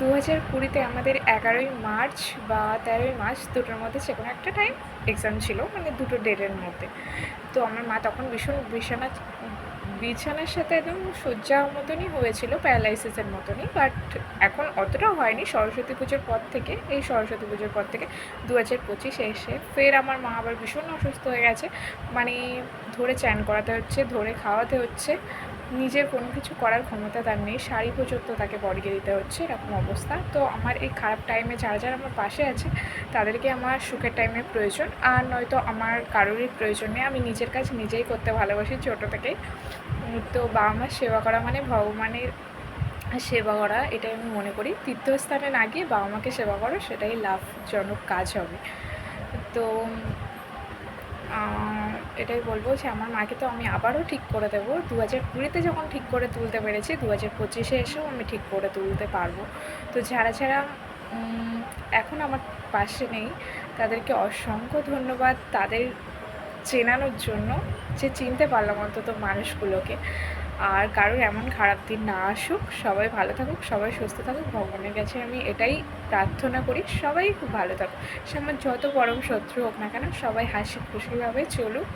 দু হাজার কুড়িতে আমাদের এগারোই মার্চ বা তেরোই মার্চ দুটোর মধ্যে যে কোনো একটা টাইম এক্সাম ছিল মানে দুটো ডেটের মধ্যে। তো আমার মা তখন ভীষণ বিছানা বিছানার সাথে একদম শয্যা মতনই হয়েছিল প্যারালাইসিসের মতনই বাট এখন অতটাও হয়নি। সরস্বতী পুজোর পর থেকে, এই সরস্বতী পুজোর পর থেকে দু হাজার পঁচিশে এসে ফের আমার মা আবার ভীষণ অসুস্থ হয়ে গেছে। মানে ধরে চ্যান করাতে হচ্ছে, ধরে খাওয়াতে হচ্ছে, নিজের কোনো কিছু করার ক্ষমতা তার নেই, শাড়ি পর্যন্ত তাকে পরিয়ে দিতে হচ্ছে, এরকম অবস্থা। তো আমার এই খারাপ টাইমে যারা যারা আমার পাশে আছে, তাদেরকে আমার সুখের টাইমে প্রয়োজন, আর নয়তো আমার কারোরই প্রয়োজন নেই। আমি নিজের কাজ নিজেই করতে ভালোবাসি ছোটো থেকেই। তো বাবা মার সেবা করা মানে ভগবানের সেবা করা, এটাই আমি মনে করি। তীর্থস্থানে না গিয়ে বাবা মাকে সেবা করো, সেটাই লাভজনক কাজ হবে। তো এটাই বলব যে আমার মাকে তো আমি আবারও ঠিক করে দেবো। দু হাজার কুড়িতে যখন ঠিক করে তুলতে পেরেছি দু হাজার পঁচিশে এসেও আমি ঠিক করে তুলতে পারব। তো যারা যারা এখন আমার পাশে নেই, তাদেরকে অসংখ্য ধন্যবাদ। তাদের চেনানোর জন্য যে চিনতে পারলাম অন্তত মানুষগুলোকে। আর কারোর এমন খারাপ দিন না আসুক, সবাই ভালো থাকুক, সবাই সুস্থ থাকুক, ভগবানের কাছে আমি এটাই প্রার্থনা করি, সবাই খুব ভালো থাকুক। সে আমার যত পরম শত্রু হোক না কেন, সবাই হাসি খুশিভাবে চলুক।